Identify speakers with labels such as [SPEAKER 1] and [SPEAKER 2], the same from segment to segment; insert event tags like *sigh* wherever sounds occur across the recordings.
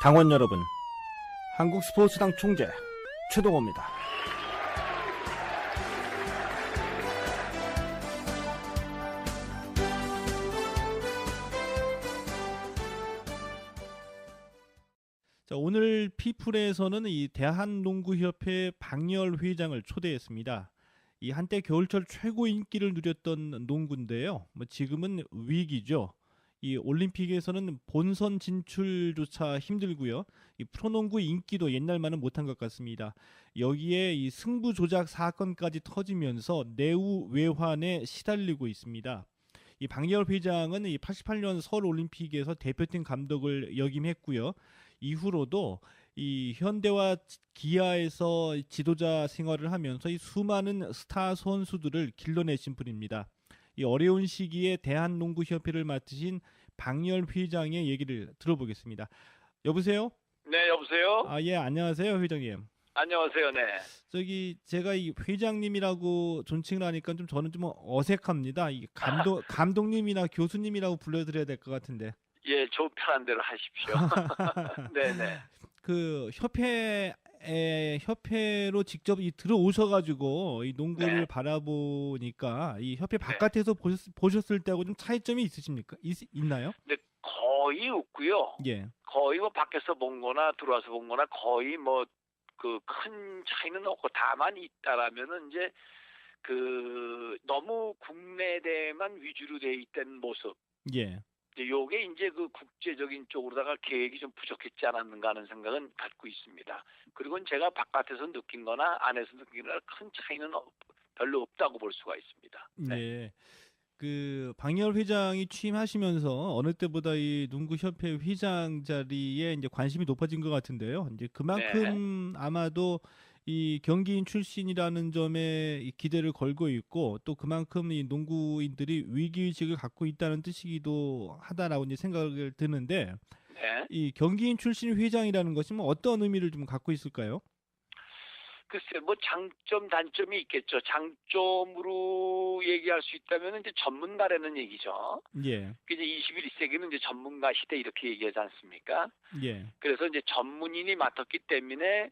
[SPEAKER 1] 당원 여러분, 한국 스포츠당 총재 최동호입니다. 자, 오늘 피플에서는 이 대한농구협회 박열 회장을 초대했습니다. 이 한때 겨울철 최고 인기를 누렸던 농구인데요. 뭐 지금은 위기죠. 이 올림픽에서는 본선 진출조차 힘들고요. 이 프로농구 인기도 옛날만은 못한 것 같습니다. 여기에 이 승부 조작 사건까지 터지면서 내후 외환에 시달리고 있습니다. 이 박열 회장은 이 88년 서울 올림픽에서 대표팀 감독을 역임했고요. 이후로도 이 현대와 기아에서 지도자 생활을 하면서 이 수많은 스타 선수들을 길러내신 분입니다. 이 어려운 시기에 대한농구협회를 맡으신 박열 회장의 얘기를 들어보겠습니다. 여보세요?
[SPEAKER 2] 네, 여보세요?
[SPEAKER 1] 아, 예, 안녕하세요, 회장님.
[SPEAKER 2] 안녕하세요, 네.
[SPEAKER 1] 저기 제가 이 회장님이라고 존칭을 하니까 좀 저는 좀 어색합니다. 이 감독 *laughs* 감독님이나 교수님이라고 불러드려야 될 것 같은데.
[SPEAKER 2] 예, 좀 편한 대로 하십시오. *laughs* *laughs* 네, 네.
[SPEAKER 1] 그 협회 에 협회로 직접 이 들어오셔가지고 이 농구를
[SPEAKER 2] 네.
[SPEAKER 1] 바라보니까 이 협회 바깥에서 보셨, 보셨을 때하고 좀 차이점이 있으십니까? 있, 있나요?
[SPEAKER 2] 근데 거의 없고요.
[SPEAKER 1] 예.
[SPEAKER 2] 거의 뭐 밖에서 본 거나 들어와서 본 거나 거의 뭐 그 큰 차이는 없고 다만 있다라면은 이제 그 너무 국내 대만 위주로 돼 있던 모습.
[SPEAKER 1] 예.
[SPEAKER 2] 이제 요게 이제 그 국제적인 쪽으로다가 계획이 좀 부족했지 않았는가 하는 생각은 갖고 있습니다. 그리고 제가 바깥에서 느낀 거나 안에서 느낀 거나 큰 차이는 없- 별로 없다고 볼 수가 있습니다.
[SPEAKER 1] 네. 그 방열 회장이 취임하시면서 어느 때보다 이 농구 협회 회장 자리에 이제 관심이 높아진 것 같은데요. 이제 그만큼 아마도 이 경기인 출신이라는 점에 이 기대를 걸고 있고 또 그만큼 이 농구인들이 위기 의식을 갖고 있다는 뜻이기도 하다라고 이제 생각을 드는데
[SPEAKER 2] 네.
[SPEAKER 1] 이 경기인 출신 회장이라는 것이 뭐 어떤 의미를 좀 갖고 있을까요?
[SPEAKER 2] 글쎄 뭐 장점 단점이 있겠죠. 장점으로 얘기할 수 있다면 이제 전문가라는 얘기죠.
[SPEAKER 1] 예.
[SPEAKER 2] 그 이제 21세기는 이제 전문가 시대 이렇게 얘기하지 않습니까?
[SPEAKER 1] 예.
[SPEAKER 2] 그래서 이제 전문인이 맡았기 때문에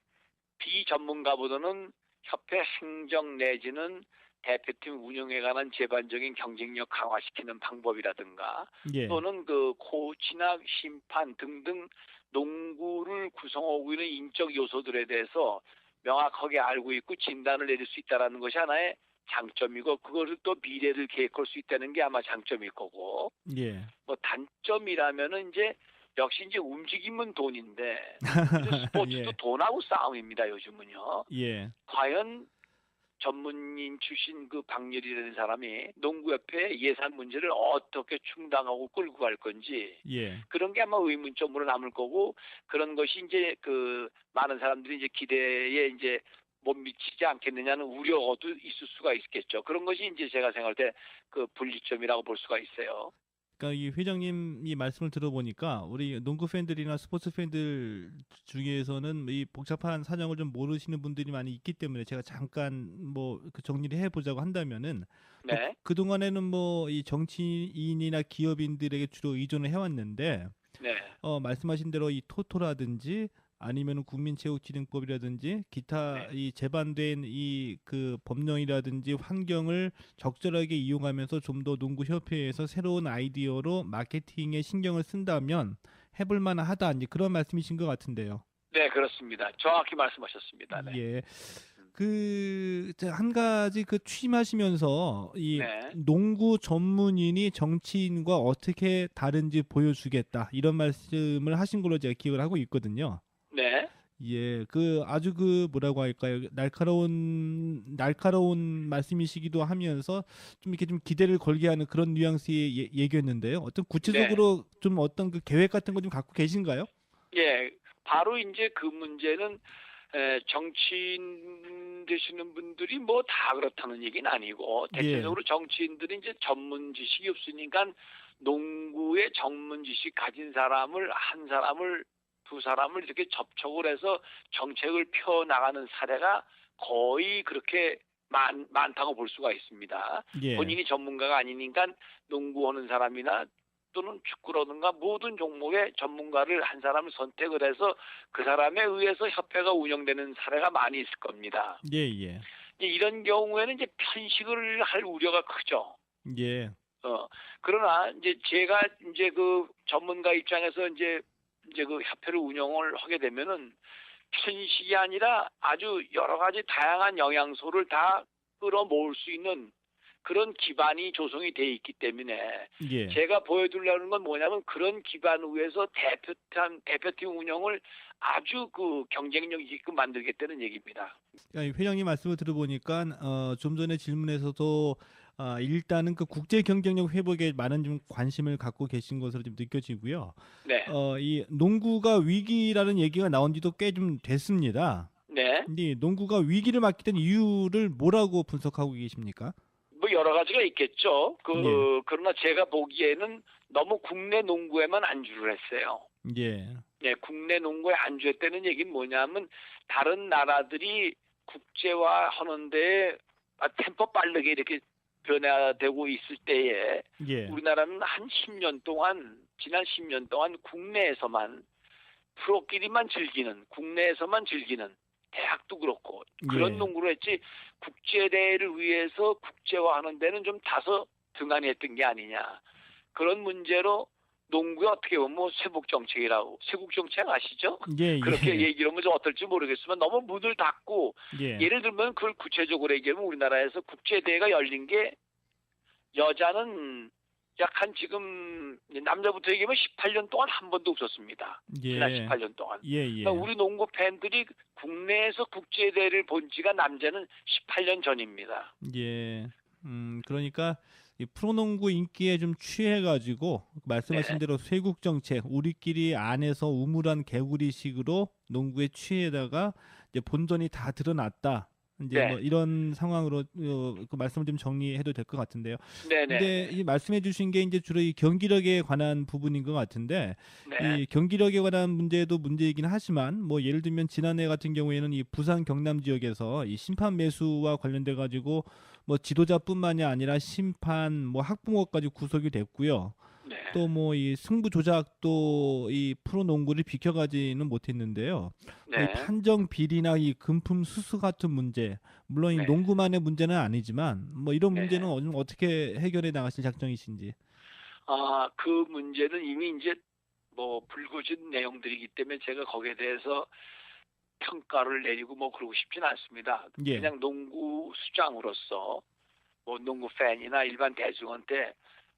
[SPEAKER 2] 비전문가보다는 협회 행정 내지는 대표팀 운영에 관한 제반적인 경쟁력 강화시키는 방법이라든가
[SPEAKER 1] 예.
[SPEAKER 2] 또는 그 코치나 심판 등등 농구를 구성하고 있는 인적 요소들에 대해서 명확하게 알고 있고 진단을 내릴 수 있다라는 것이 하나의 장점이고 그거를 또 미래를 계획할 수 있다는 게 아마 장점일 거고
[SPEAKER 1] 예.
[SPEAKER 2] 뭐 단점이라면은 이제 역시 이제 움직임은 돈인데 *laughs* 스포츠도
[SPEAKER 1] 예.
[SPEAKER 2] 돈하고 싸움입니다 요즘은요.
[SPEAKER 1] 예.
[SPEAKER 2] 과연 전문인 출신 그 박열이라는 사람이 농구협회 예산 문제를 어떻게 충당하고 끌고 갈 건지
[SPEAKER 1] 예.
[SPEAKER 2] 그런 게 아마 의문점으로 남을 거고 그런 것이 이제 그 많은 사람들이 이제 기대에 이제 못 미치지 않겠느냐는 우려도 있을 수가 있겠죠. 그런 것이 이제 제가 생각할 때 그 분리점이라고 볼 수가 있어요.
[SPEAKER 1] 그러니까 이 회장님이 말씀을 들어보니까 우리 농구 팬들이나 스포츠 팬들 중에서는 이 복잡한 사정을 좀 모르시는 분들이 많이 있기 때문에 제가 잠깐 뭐 그 정리를 해보자고 한다면은
[SPEAKER 2] 네.
[SPEAKER 1] 그 동안에는 뭐 이 정치인이나 기업인들에게 주로 의존을 해왔는데
[SPEAKER 2] 네.
[SPEAKER 1] 어 말씀하신 대로 이 토토라든지 아니면 국민체육진흥법이라든지 기타
[SPEAKER 2] 네.
[SPEAKER 1] 이 제반된 이 그 법령이라든지 환경을 적절하게 이용하면서 좀 더 농구 협회에서 새로운 아이디어로 마케팅에 신경을 쓴다면 해볼 만하다 이제 그런 말씀이신 것 같은데요.
[SPEAKER 2] 네, 그렇습니다. 정확히 말씀하셨습니다. 네.
[SPEAKER 1] 예. 그한 가지 그 취임하시면서 이
[SPEAKER 2] 네.
[SPEAKER 1] 농구 전문인이 정치인과 어떻게 다른지 보여주겠다 이런 말씀을 하신 걸로 제가 기억을 하고 있거든요.
[SPEAKER 2] 네.
[SPEAKER 1] 예, 그 아주 그 뭐라고 할까요? 날카로운 날카로운 말씀이시기도 하면서 좀 이렇게 좀 기대를 걸게 하는 그런 뉘앙스의 예, 얘기였는데요. 어떤 구체적으로 좀 어떤 그 계획 같은 거 좀 갖고 계신가요?
[SPEAKER 2] 예. 바로 이제 그 문제는 에, 정치인 되시는 분들이 뭐 다 그렇다는 얘기는 아니고
[SPEAKER 1] 예.
[SPEAKER 2] 대체적으로 정치인들이 이제 전문 지식이 없으니까 농구의 전문 지식 가진 사람을 한 사람을 두 사람을 이렇게 접촉을 해서 정책을 펴 나가는 사례가 거의 그렇게 많, 많다고 볼 수가 있습니다.
[SPEAKER 1] 예.
[SPEAKER 2] 본인이 전문가가 아니니까 농구 하는 사람이나 또는 축구라든가 모든 종목의 전문가를 한 사람을 선택을 해서 그 사람에 의해서 협회가 운영되는 사례가 많이 있을 겁니다.
[SPEAKER 1] 예, 예.
[SPEAKER 2] 이런 경우에는 이제 편식을 할 우려가 크죠.
[SPEAKER 1] 예.
[SPEAKER 2] 어, 그러나 이제 제가 이제 그 전문가 입장에서 이제 이제 그 협회를 운영을 하게 되면은 편식이 아니라 아주 여러 가지 다양한 영양소를 다 끌어모을 수 있는 그런 기반이 조성이 돼 있기 때문에
[SPEAKER 1] 예.
[SPEAKER 2] 제가 보여드리려는 건 뭐냐면 그런 기반 위에서 대표팀 대표팀 운영을 아주 그 경쟁력 있게 만들겠다는 얘기입니다.
[SPEAKER 1] 회장님 말씀을 들어보니까 어, 좀 전에 질문에서도 아, 일단은 그 국제 경쟁력 회복에 많은 좀 관심을 갖고 계신 것으로 좀 느껴지고요.
[SPEAKER 2] 네,
[SPEAKER 1] 어, 이 농구가 위기라는 얘기가 나온 지도 꽤 좀 됐습니다.
[SPEAKER 2] 네.
[SPEAKER 1] 근데 이 농구가 위기를 맞게 된 이유를 뭐라고 분석하고 계십니까?
[SPEAKER 2] 뭐 여러 가지가 있겠죠. 그
[SPEAKER 1] 예.
[SPEAKER 2] 그러나 제가 보기에는 너무 국내 농구에만 안주를 했어요.
[SPEAKER 1] 예.
[SPEAKER 2] 예, 국내 농구에 안주했다는 얘기는 뭐냐면 다른 나라들이 국제화 하는데 아, 템포 빠르게 이렇게 변화되고 있을 때에
[SPEAKER 1] 예.
[SPEAKER 2] 우리나라는 한 10년 동안 지난 10년 동안 국내에서만 프로끼리만 즐기는 국내에서만 즐기는 대학도 그렇고 그런
[SPEAKER 1] 예.
[SPEAKER 2] 농구를 했지 국제 대회를 위해서 국제화하는 데는 좀 다소 등한히 했던 게 아니냐 그런 문제로 농구에 어떻게 보면 뭐 세국 정책이라고 세국 정책 아시죠?
[SPEAKER 1] 예.
[SPEAKER 2] 그렇게
[SPEAKER 1] 예.
[SPEAKER 2] 얘기하면 좀 어떨지 모르겠지만 너무 문을 닫고
[SPEAKER 1] 예.
[SPEAKER 2] 예를 들면 그걸 구체적으로 얘기하면 우리나라에서 국제 대회가 열린 게 여자는 약한 지금 남자부터 얘기하면 18년 동안 한 번도 없었습니다.
[SPEAKER 1] 예.
[SPEAKER 2] 지난 18년 동안.
[SPEAKER 1] 예. 예.
[SPEAKER 2] 그러니까 우리 농구 팬들이 국내에서 국제 대회를 본 지가 남자는 18년 전입니다.
[SPEAKER 1] 예. 음, 그러니까 이 프로농구 인기에 좀 취해가지고 말씀하신
[SPEAKER 2] 네.
[SPEAKER 1] 대로 쇄국 정책, 우리끼리 안에서 우물한 개구리식으로 농구에 취해다가 이제 본전이 다 드러났다. 이제
[SPEAKER 2] 네.
[SPEAKER 1] 뭐 이런 상황으로 어, 그 말씀을 좀 정리해도 될 것 같은데요.
[SPEAKER 2] 네네.
[SPEAKER 1] 근데 이 말씀해주신 게 이제 주로 이 경기력에 관한 부분인 것 같은데
[SPEAKER 2] 네.
[SPEAKER 1] 이 경기력에 관한 문제도 문제이긴 하지만 뭐 예를 들면 지난해 같은 경우에는 이 부산 경남 지역에서 이 심판 매수와 관련돼 가지고 뭐 지도자뿐만이 아니라 심판 뭐 학부모까지 구속이 됐고요.
[SPEAKER 2] 네.
[SPEAKER 1] 또뭐 이 승부 조작도 이 프로 농구를 비켜가지는 못했는데요. 이
[SPEAKER 2] 네.
[SPEAKER 1] 판정 비리나 이 금품 수수 같은 문제, 물론 이
[SPEAKER 2] 네.
[SPEAKER 1] 농구만의 문제는 아니지만 뭐 이런
[SPEAKER 2] 네.
[SPEAKER 1] 문제는 어- 어떻게 해결해 나가실 작정이신지.
[SPEAKER 2] 아, 그 문제는 이미 이제 뭐 불거진 내용들이기 때문에 제가 거기에 대해서 평가를 내리고 뭐 그러고 싶진 않습니다.
[SPEAKER 1] 예.
[SPEAKER 2] 그냥 농구 수장으로서 뭐 농구 팬이나 일반 대중한테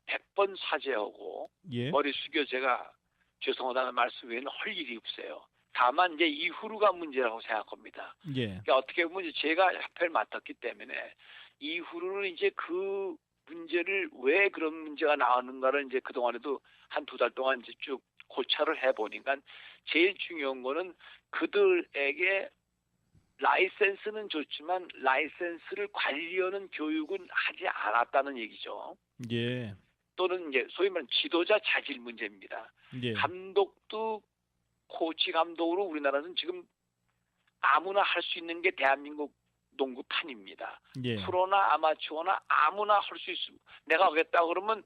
[SPEAKER 2] 100번 사죄하고
[SPEAKER 1] 예.
[SPEAKER 2] 머리 숙여 제가 죄송하다는 말씀 외에는 할 일이 없어요. 다만 이제 이후로가 문제라고 생각합니다.
[SPEAKER 1] 예.
[SPEAKER 2] 그러니까 어떻게 보면 제가 협회를 맡았기 때문에 이후로는 이제 그 문제를 왜 그런 문제가 나오는가를 이제 그동안에도 한 두 달 동안 이제 쭉 고찰을 해보니까 제일 중요한 거는 그들에게 라이센스는 좋지만 라이센스를 관리하는 교육은 하지 않았다는 얘기죠.
[SPEAKER 1] 예.
[SPEAKER 2] 또는 이제 소위 말하는 지도자 자질 문제입니다.
[SPEAKER 1] 예.
[SPEAKER 2] 감독도 코치 감독으로 우리나라는 지금 아무나 할 수 있는 게 대한민국 농구판입니다.
[SPEAKER 1] 예.
[SPEAKER 2] 프로나 아마추어나 아무나 할 수 있습니다. 내가 하겠다 그러면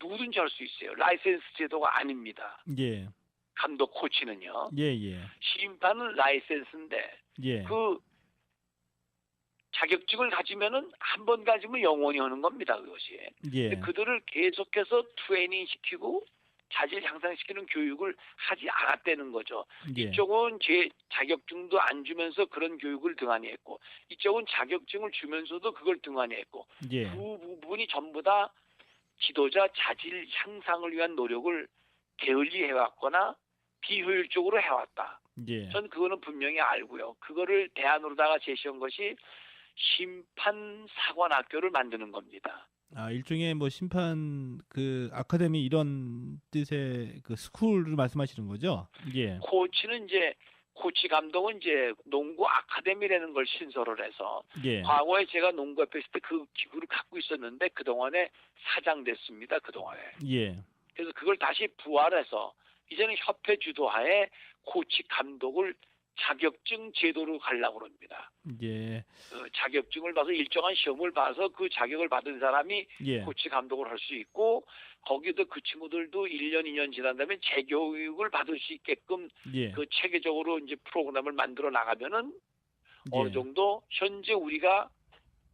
[SPEAKER 2] 누구든지 할 수 있어요. 라이센스 제도가 아닙니다.
[SPEAKER 1] 예.
[SPEAKER 2] 감독 코치는요.
[SPEAKER 1] 예. 예.
[SPEAKER 2] 심판은 라이센스인데
[SPEAKER 1] 예.
[SPEAKER 2] 그 자격증을 가지면은 한 번 가지면 영원히 하는 겁니다. 그것이.
[SPEAKER 1] 예.
[SPEAKER 2] 그들을 계속해서 트레이닝 시키고 자질 향상시키는 교육을 하지 않았다는 거죠.
[SPEAKER 1] 예.
[SPEAKER 2] 이쪽은 제 자격증도 안 주면서 그런 교육을 등한히 했고 이쪽은 자격증을 주면서도 그걸 등한히 했고
[SPEAKER 1] 예.
[SPEAKER 2] 그 부분이 전부 다 지도자 자질 향상을 위한 노력을 게을리 해왔거나 비효율적으로 해왔다.
[SPEAKER 1] 예.
[SPEAKER 2] 전 그거는 분명히 알고요. 그거를 대안으로다가 제시한 것이 심판 사관 학교를 만드는 겁니다.
[SPEAKER 1] 아, 일종의 뭐 심판 그 아카데미 이런 뜻의 그 스쿨을 말씀하시는 거죠? 예.
[SPEAKER 2] 코치는 이제 코치 감독은 이제 농구 아카데미라는 걸 신설을 해서
[SPEAKER 1] 예.
[SPEAKER 2] 과거에 제가 농구협회 있을 때 그 기구를 갖고 있었는데 그 동안에 사장됐습니다. 그 동안에.
[SPEAKER 1] 예.
[SPEAKER 2] 그래서 그걸 다시 부활해서 이제는 협회 주도하에 코치 감독을 자격증 제도로 가려고 합니다.
[SPEAKER 1] 예.
[SPEAKER 2] 그 자격증을 봐서 일정한 시험을 봐서 그 자격을 받은 사람이
[SPEAKER 1] 예.
[SPEAKER 2] 코치 감독을 할 수 있고 거기도 그 친구들도 1년 2년 지난 다음에 재교육을 받을 수 있게끔
[SPEAKER 1] 예.
[SPEAKER 2] 그 체계적으로 이제 프로그램을 만들어 나가면은 어느
[SPEAKER 1] 예.
[SPEAKER 2] 정도 현재 우리가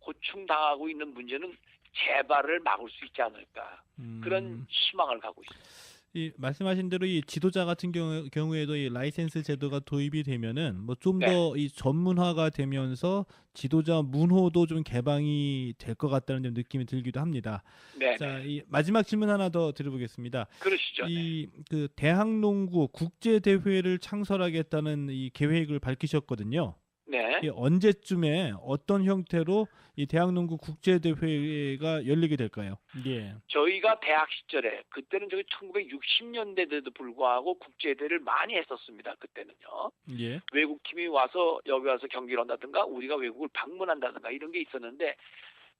[SPEAKER 2] 고충 당하고 있는 문제는 재발을 막을 수 있지 않을까
[SPEAKER 1] 음,
[SPEAKER 2] 그런 희망을 갖고 있습니다.
[SPEAKER 1] 이 말씀하신 대로 이 지도자 같은 경우, 경우에도 이 라이센스 제도가 도입이 되면은 뭐좀
[SPEAKER 2] 네.
[SPEAKER 1] 더이 전문화가 되면서 지도자 문호도 좀 개방이 될 것 같다는 좀 느낌이 들기도 합니다.
[SPEAKER 2] 네,
[SPEAKER 1] 자,
[SPEAKER 2] 네.
[SPEAKER 1] 이 마지막 질문 하나 더 드려보겠습니다.
[SPEAKER 2] 그러시죠. 네.
[SPEAKER 1] 이그 대학농구 국제 대회를 창설하겠다는 이 계획을 밝히셨거든요.
[SPEAKER 2] 네.
[SPEAKER 1] 이 언제쯤에 어떤 형태로 이 대학농구 국제 대회가 열리게 될까요? 예.
[SPEAKER 2] 저희가 대학 시절에 그때는 저기 1960년대에도 불구하고 국제대회를 많이 했었습니다. 그때는요.
[SPEAKER 1] 예.
[SPEAKER 2] 외국 팀이 와서 여기 와서 경기를 한다든가 우리가 외국을 방문한다든가 이런 게 있었는데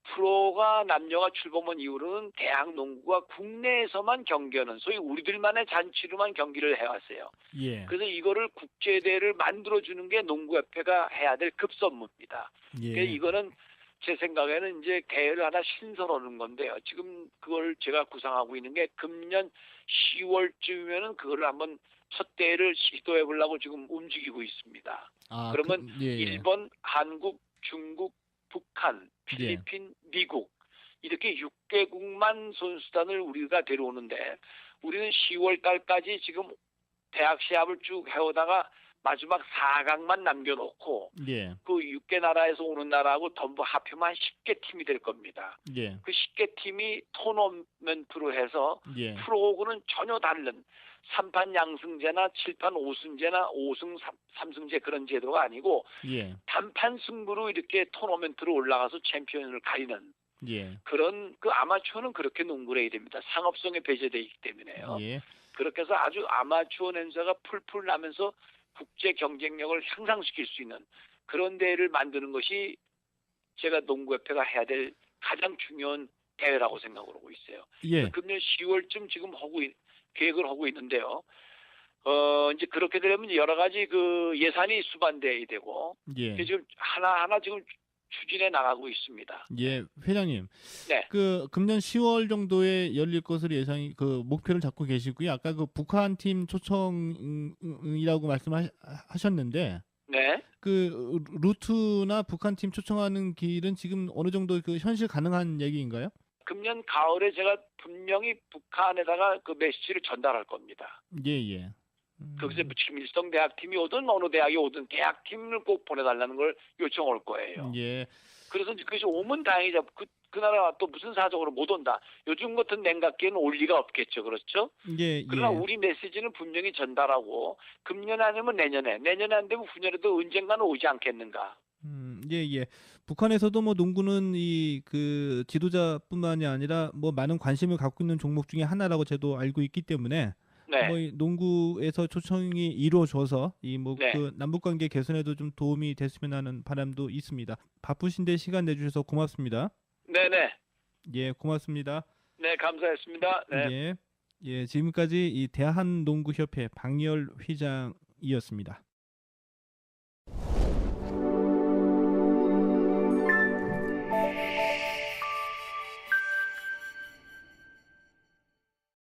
[SPEAKER 2] 프로가 남녀가 출범한 이후로는 대학 농구가 국내에서만 경기하는 소위 우리들만의 잔치로만 경기를 해왔어요.
[SPEAKER 1] 예.
[SPEAKER 2] 그래서 이거를 국제대회를 만들어주는 게 농구협회가 해야 될 급선무입니다.
[SPEAKER 1] 예.
[SPEAKER 2] 그러니까 이거는 제 생각에는 이제 대회를 하나 신설하는 건데요. 지금 그걸 제가 구상하고 있는 게 금년 10월쯤이면은 그거를 한번 첫 대회를 시도해 보려고 지금 움직이고 있습니다.
[SPEAKER 1] 아,
[SPEAKER 2] 그러면
[SPEAKER 1] 그, 예, 예.
[SPEAKER 2] 일본, 한국, 중국, 북한,
[SPEAKER 1] 예.
[SPEAKER 2] 필리핀, 미국 이렇게 6개국만 선수단을 우리가 데려오는데 우리는 10월 달까지 지금 대학 시합을 쭉 해오다가 마지막 4강만 남겨놓고
[SPEAKER 1] 예.
[SPEAKER 2] 그 6개 나라에서 오는 나라하고 전부 합하면 10개 팀이 될 겁니다.
[SPEAKER 1] 예.
[SPEAKER 2] 그 10개 팀이 토너먼트로 해서
[SPEAKER 1] 예.
[SPEAKER 2] 프로하고는 전혀 다른 3판 양승제나 7판 5승제나 5승 3, 승제 그런 제도가 아니고
[SPEAKER 1] 예.
[SPEAKER 2] 단판 승부로 이렇게 토너먼트로 올라가서 챔피언을 가리는
[SPEAKER 1] 예.
[SPEAKER 2] 그런 그 아마추어는 그렇게 농구를 해야 됩니다. 상업성에 배제되어 있기 때문에요.
[SPEAKER 1] 예.
[SPEAKER 2] 그렇게 해서 아주 아마추어 냄새가 풀풀 나면서 국제 경쟁력을 향상시킬 수 있는 그런 대회를 만드는 것이 제가 농구협회가 해야 될 가장 중요한 대회라고 생각을 하고 있어요.
[SPEAKER 1] 예.
[SPEAKER 2] 금년 10월쯤 지금 하고 있- 계획을 하고 있는데요. 어 이제 그렇게 되면 여러 가지 그 예산이 수반돼야 되고
[SPEAKER 1] 예.
[SPEAKER 2] 지금 하나 하나 지금 추진해 나가고 있습니다.
[SPEAKER 1] 예, 회장님.
[SPEAKER 2] 네.
[SPEAKER 1] 그 금년 10월 정도에 열릴 것으로 예상이 그 목표를 잡고 계시고요. 아까 그 북한 팀 초청이라고 말씀하셨는데
[SPEAKER 2] 네.
[SPEAKER 1] 그 루트나 북한 팀 초청하는 길은 지금 어느 정도 그 현실 가능한 얘기인가요?
[SPEAKER 2] 금년 가을에 제가 분명히 북한에다가 그 메시지를 전달할 겁니다.
[SPEAKER 1] 예, 예. 음,
[SPEAKER 2] 거기서 뭐 김일성 대학팀이 오든 어느 대학이 오든 대학팀을 꼭 보내달라는 걸 요청할 거예요.
[SPEAKER 1] 예.
[SPEAKER 2] 그래서 이제 그것이 오면 다행이죠. 그, 그 나라가 또 무슨 사정으로 못 온다. 요즘 같은 냉각기에는 올 리가 없겠죠. 그렇죠?
[SPEAKER 1] 예,
[SPEAKER 2] 그러나
[SPEAKER 1] 예.
[SPEAKER 2] 우리 메시지는 분명히 전달하고 금년 아니면 내년에, 내년에 안 되면 후년에도 언젠가는 오지 않겠는가.
[SPEAKER 1] 음, 예, 예. 북한에서도 뭐 농구는 이 그 지도자뿐만이 아니라 뭐 많은 관심을 갖고 있는 종목 중에 하나라고 저도 알고 있기 때문에
[SPEAKER 2] 네.
[SPEAKER 1] 뭐이 농구에서 초청이 이루어져서 이뭐그
[SPEAKER 2] 네.
[SPEAKER 1] 남북 관계 개선에도 좀 도움이 됐으면 하는 바람도 있습니다. 바쁘신데 시간 내주셔서 고맙습니다.
[SPEAKER 2] 네네.
[SPEAKER 1] 예, 고맙습니다.
[SPEAKER 2] 네, 감사했습니다. 네.
[SPEAKER 1] 예, 예, 지금까지 이 대한농구협회 박열 회장이었습니다.